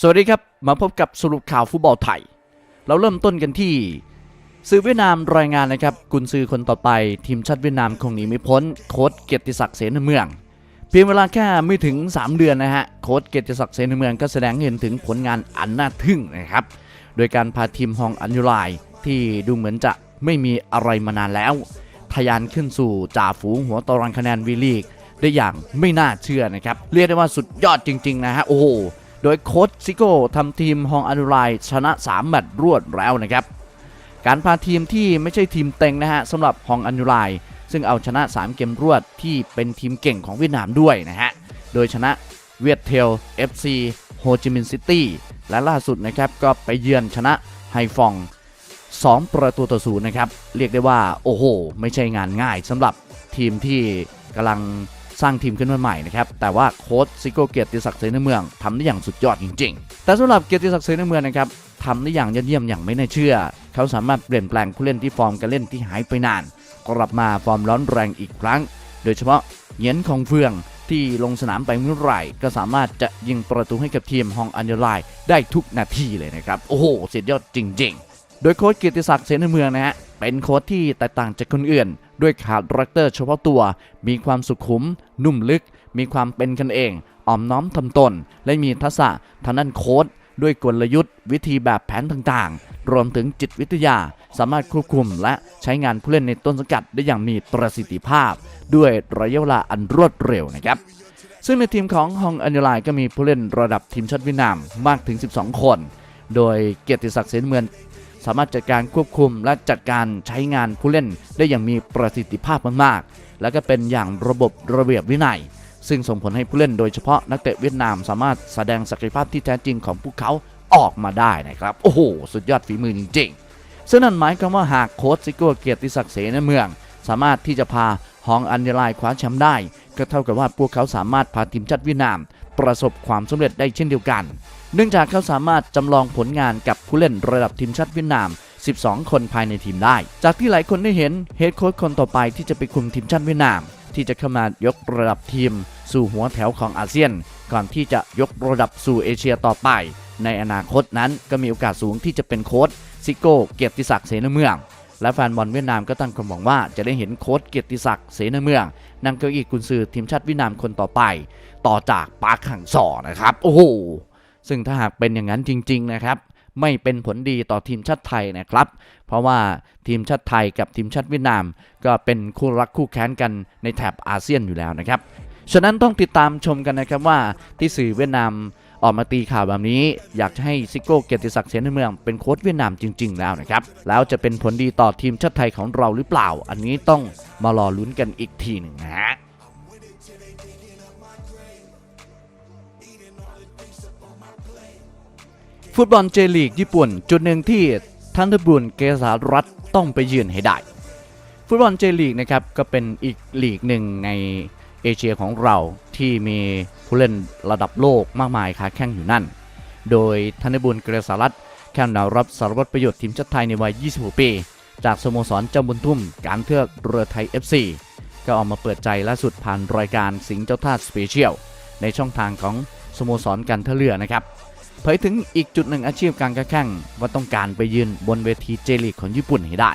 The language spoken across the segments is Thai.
สวัสดีครับ มาพบกับสรุปข่าวฟุตบอลไทย เราเริ่มต้นกันที่สื่อเวียดนามรายงานนะครับ กุนซือคนต่อไปทีมชาติเวียดนามคงหนีไม่พ้น โค้ชเกียรติศักดิ์เสนเมือง เพียงเวลาแค่ไม่ถึง 3 เดือนนะฮะ โค้ชเกียรติศักดิ์เสนเมืองก็แสดงเห็นถึงผลงานอันน่าทึ่งนะครับ โดยการพาทีมฮองอันยุไลที่ดูเหมือนจะไม่มีอะไรมานานแล้วทะยานขึ้นสู่จ่าฝูงหัวตารางคะแนนวีลีกได้อย่างไม่น่าเชื่อนะครับ เรียกได้ว่าสุดยอดจริง ๆ นะฮะ โอ้โห โดยโค้ชซิโก้ทำทีมฮองอันุไลชนะ 3 แมตช์รวดแล้วนะครับ การพาทีมที่ไม่ใช่ทีมเต็งนะฮะสำหรับฮองอันุไลซึ่งเอาชนะ 3 เกมรวดที่เป็นทีมเก่งของเวียดนามด้วยนะฮะ โดยชนะเวียดเทล FC โฮจิมินห์ซิตี้และล่าสุดนะครับก็ไปเยือนชนะไฮฟอง 2 ประตูต่อศูนย์นะครับ เรียกได้ว่า โอ้โห ไม่ใช่งานง่ายสำหรับทีมที่กำลัง สร้างทีมขึ้นมาใหม่นะครับ แต่ว่าโค้ชซิโก้เกียรติศักดิ์เสนเมืองทำได้อย่างสุดยอดจริง ๆ แต่สำหรับเกียรติศักดิ์เสนเมืองนะครับทำได้อย่างยอดเยี่ยมอย่างไม่น่าเชื่อ เขาสามารถเปลี่ยนแปลงผู้เล่นที่ฟอร์มการเล่นที่หายไปนาน กลับมาฟอร์มร้อนแรงอีกครั้ง โดยเฉพาะเยียนของเฟืองที่ลงสนามไปเมื่อไหร่ ก็สามารถจะยิงประตูให้กับทีมฮองอันเดอร์ไลน์ได้ทุกนาทีเลยนะครับ โอ้โหเสุดยอดจริง ๆ โดยโค้ชเกียรติศักดิ์เสนเมืองนะฮะเป็นโค้ชที่แตกต่างจากคนอื่น ด้วยขาดแรคเตอร์เฉพาะตัว มีความสุขุม นุ่มลึก มีความเป็นกันเอง อ่อมน้อมทำตน และมีทักษะทางด้านโค้ชด้วยกลยุทธ์ วิธีแบบแผนต่างๆ รวมถึงจิตวิทยา สามารถควบคุมและใช้งานผู้เล่นในต้นสังกัดได้อย่างมีประสิทธิภาพ ด้วยระยะเวลาอันรวดเร็วนะครับซึ่งในทีมของฮองอันยไลก็มีผู้เล่นระดับทีมชาติเวียดนามมากถึง 12 คน โดยเกียรติศักดิ์เสนเมือง สามารถจัดการควบคุมและจัดการใช้งานผู้เล่นได้อย่างมีประสิทธิภาพมากๆ และก็เป็นอย่างระบบระเบียบวินัย ซึ่งส่งผลให้ผู้เล่นโดยเฉพาะนักเตะเวียดนามสามารถแสดงศักยภาพที่แท้จริงของพวกเขาออกมาได้นะครับ โอ้โห สุดยอดฝีมือจริงๆ ซึ่งนั่นหมายความว่าหากโค้ชซิโก้เกียรติศักดิ์เสนเมือง สามารถที่จะพาฮองอันเดลายคว้าแชมป์ได้ ก็เท่ากับว่าพวกเขาสามารถพาทีมชาติเวียดนาม ประสบความสำเร็จได้เช่นเดียวกัน เนื่องจากเขาสามารถจำลองผลงานกับผู้เล่นระดับทีมชาติเวียดนาม 12 คนภายในทีมได้ จากที่หลายคนได้เห็นเฮดโค้ชคนต่อไปที่จะไปคุมทีมชาติเวียดนาม ที่จะเข้ามายกระดับทีม สู่หัวแถวของอาเซียน ก่อนที่จะยกระดับสู่เอเชียต่อไป ในอนาคตนั้นก็มีโอกาสสูงที่จะเป็นโค้ชซิโก้เกียรติศักดิ์เสนเมือง และแฟนบอลเวียดนามก็ตั้งความหวังว่าจะได้เห็นโค้ชเกียรติศักดิ์เสนเมืองนั่งเก้าอี้กุนซือทีมชาติเวียดนามคนต่อไป ต่อจากปาร์คหังสอนะครับ โอ้โหซึ่งถ้าหากเป็นอย่างนั้นจริง ๆ นะครับ ไม่เป็นผลดีต่อทีมชาติไทยนะครับ เพราะว่าทีมชาติไทยกับทีมชาติเวียดนาม ก็เป็นคู่รักคู่แค้นกันในแถบอาเซียนอยู่แล้วนะครับฉะนั้นต้องติดตามชมกันนะครับว่าที่สื่อเวียดนาม ออกมาตีข่าวแบบนี้ อยากจะให้ซิโก้เกียรติศักดิ์เสนเมืองเป็นโค้ชเวียดนามจริง ๆ แล้วนะครับ แล้วจะเป็นผลดีต่อทีมชาติไทยของเราหรือเปล่า อันนี้ต้องมารอลุ้นกันอีกทีหนึ่งนะฮะฟุตบอลเจลีกญี่ปุ่น จุดหนึ่งที่ทันทบุญเกษารัฐต้องไปยืนให้ได้ ฟุตบอลเจลีกนะครับก็เป็นอีกลีกหนึ่งในเอเชียของเราที่มี ผู้เล่นระดับโลกมากมายค้าแข่งอยู่นั่น โดยธนบุญเกษารัฐแข้งดาวรับสารวัตรประโยชน์ทีมชาติไทยในวัย 26 ปี จากสโมสรเจ้าบุญทุ่ม การเทือกเรือไทย FC ก็ออกมาเปิดใจล่าสุดผ่านรายการสิงห์เจ้าท่าสเปเชียลในช่องทางของสโมสรการท่าเรือนะครับเผยถึงอีกจุดหนึ่งอาชีพการแข่งว่าต้องการไปยืนบนเวทีเจลีกของญี่ปุ่นให้ได้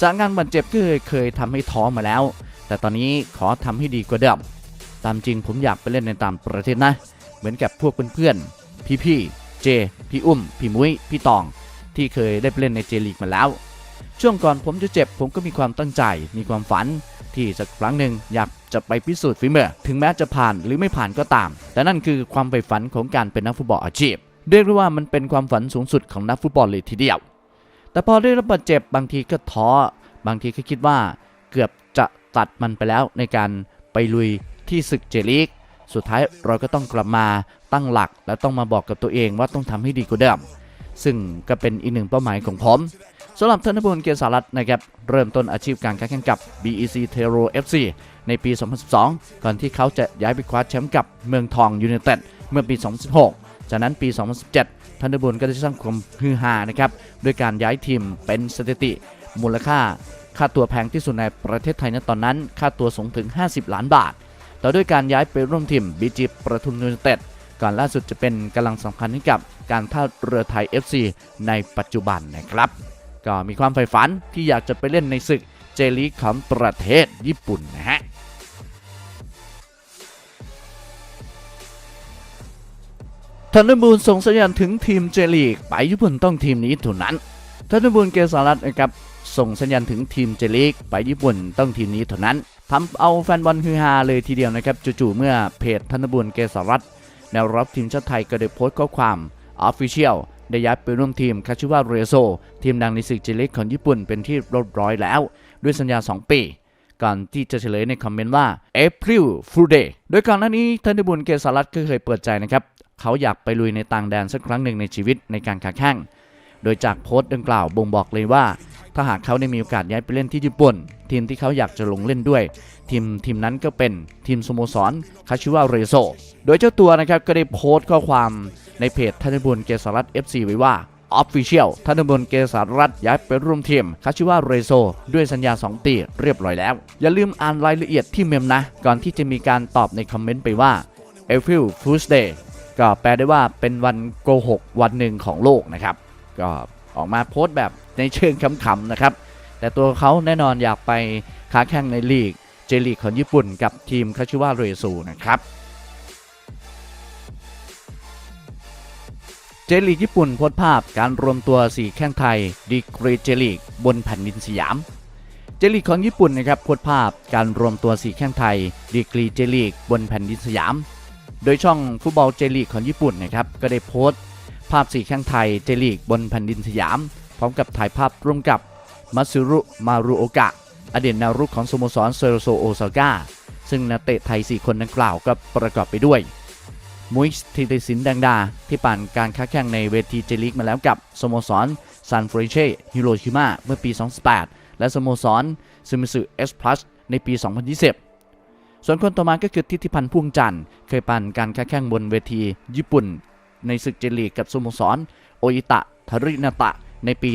จากงานบาดเจ็บที่เคยทำให้ท้อมาแล้ว แต่ตอนนี้ขอทำให้ดีกว่าเดิม ตามจริงผมอยากไปเล่นในต่างประเทศนะ เหมือนกับพวกเพื่อนๆ พี่ๆ เจ พี่อุ้ม พี่มุ้ย พี่ตอง ที่เคยได้ไปเล่นในเจลีกมาแล้ว ช่วงก่อนผมจะเจ็บผมก็มีความตั้งใจ มีความฝัน ที่สักครั้งหนึ่งอยากจะไปพิสูจน์ฝีมือ ถึงแม้จะผ่านหรือไม่ผ่านก็ตาม แต่นั่นคือความใฝ่ฝันของการเป็นนักฟุตบอลอาชีพ เรียกได้ว่ามันเป็นความฝันสูงสุดของนักฟุตบอลเลยทีเดียว แต่พอได้รับบาดเจ็บบางทีก็ท้อ บางทีก็คิดว่า เกือบจะตัดมันไปแล้วในการไปลุย ที่ศึกเจลีกสุดท้ายเราก็ต้องกลับมาตั้งหลัก และต้องมาบอกกับตัวเองว่าต้องทำให้ดีกว่าเดิม ซึ่งก็เป็นอีกหนึ่งเป้าหมายของผมสำหรับธนบุญเกียรติสารัตน์นะครับเริ่มต้นอาชีพการแข่งกับ BEC t e r o FC ในปี 2012 ก่อนที่เขาจะย้ายไปคว้าแชมป์กับเมืองทองยูไนเต็ดเมื่อปี 2016 จากนั้นปี 2017 ธนบุญก็ได้สร้างความฮือฮานะครับด้วยการย้ายทีมเป็นสถิติ มูลค่า ค่าตัวแพงที่สุดในประเทศไทยณตอนนั้น ค่าตัวสูงถึง 50 ล้านบาท ต่อด้วยการย้ายไปร่วมทีมบีจีประทุมยูไนเต็ดก่อนล่าสุดจะเป็นกำลังสำคัญให้กับการท่าเรือไทย FC ในปัจจุบันนะครับ ก็มีความใฝ่ฝันที่อยากจะไปเล่นในศึกเจลีของประเทศญี่ปุ่นนะฮะทันดอร์บูลส่งสัญญาณถึงทีมเจลีกไปญี่ปุ่นต้องทีมนี้เท่านั้นทันดอร์บูลเกษารัตน์นะครับส่งสัญญาณถึงทีมเจลีกไปญี่ปุ่นต้องทีมนี้เท่านั้น ทำเอาแฟนบอลฮือฮาเลยทีเดียวนะครับจู่ๆเมื่อเพจทันบูลเกษรัตน์แนวรับทีมชาติไทยก็ได้โพสต์ข้อความออฟฟิเชียลได้ย้ายไปร่วมทีมคาชิวาเรโซ ทีมดังในศึกเจลีกของญี่ปุ่นเป็นที่เรียบร้อยแล้ว ด้วยสัญญา 2 ปี ก่อนที่จะเฉลยในคอมเมนต์ว่า April Fool Day โดยก่อนหน้านี้ทันบูลเกษรัตน์ก็เคยเปิดใจนะครับ เขาอยากไปลุยในต่างแดนสักครั้งหนึ่งในชีวิตในการค้าแข่งโดยจากโพสต์ดังกล่าวบ่งบอกเลยว่า ถ้าหากเขาได้มีโอกาสย้ายไปเล่นที่ญี่ปุ่น ทีมที่เขาอยากจะลงเล่นด้วย ทีมทีมนั้นก็เป็นทีมสโมสรคาชิวาเรโซโดยเจ้าตัวนะครับก็ได้โพสต์ข้อความในเพจทันบุญเกษรัตน์ FC ไว้ว่า Official ทันบุญเกษรัตย้ายไปร่วมทีมคาชิวาเรโซด้วยสัญญา 2 ปีเรียบร้อยแล้ว อย่าลืมอ่านรายละเอียดที่เมมนะ ก่อนที่จะมีการตอบในคอมเมนต์ไปว่า April Fool's Day ก็แปลได้ว่าเป็นวันโกหกวันหนึ่งของโลกนะครับ ก็ออกมาโพสต์แบบ ในเชิงขำๆนะครับ แต่ตัวเขาแน่นอนอยากไปค้าแข่งในลีกเจลีกของญี่ปุ่นกับทีมคาชิวาเรซูนะครับเจลีกญี่ปุ่นโพสต์ภาพการรวมตัว 4 แข้งไทยดีกรีเจลีกบนแผ่นดินสยาม เจลีกของญี่ปุ่นนะครับโพสต์ภาพการรวมตัว 4 แข้งไทยดีกรีเจลีกบนแผ่นดินสยาม โดยช่องฟุตบอลเจลีกของญี่ปุ่นนะครับก็ได้โพสต์ ภาพสีแข้งไทยเจลีกบนแผ่นดินสยาม พร้อมกับถ่ายภาพร่วมกับมัตสึรุมารุโอกะ อดีตแนวรุกของสโมสรเซโรโซโอซาก้า ซึ่งนักเตะไทย 4 คนดังกล่าวก็ประกอบไปด้วยมุยส์ทิติสินดังดา ที่ผ่นการค้าแข่งในเวทีเจลีกมาแล้วกับสโมสรซันฟรเช่ฮิโรชิมาเมื่อปี 2018 และสโมสรซึมิสึเอสพลัสในปี 2020 ส่วนคนต่อมาก็คือทิติพันธ์พ่วงจันทร์เคยผ่นการค้าแข่งบนเวทีญี่ปุ่น ในศึกเจลีกกับสโมสรโออิตะทารินาตะ ในปี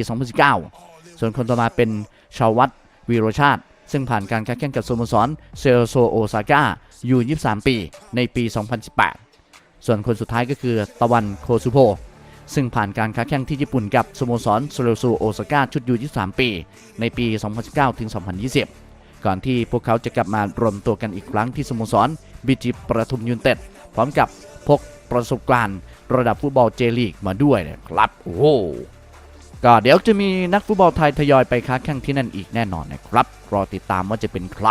2019 ส่วนคนต่อมาเป็นชาววัตวีโรชาติ ซึ่งผ่านการค้าแข่งกับสโมสรเซโรโซโอซาก้าอยู่ 23 ปีในปี 2018 ส่วนคนสุดท้ายก็คือตะวันโคซุโพซึ่งผ่านการค้าแข่งที่ญี่ปุ่นกับสโมสรเซโรโซโอซาก้าชุดอยู่23 ปี ในปี 2019ถึง2020 ก่อนที่พวกเขาจะกลับมารวมตัวกันอีกครั้งที่สโมสรบีจีประทุมยูนเต็ดพร้อมกับพกประสบการณ์ระดับฟุตบอลเจลีกมาด้วยนะครับ โอ้ ก็เดี๋ยวจะมีนักฟุตบอลไทยทยอยไปค้าแข่งที่นั่นอีกแน่นอนนะครับ รอติดตามว่าจะเป็นใคร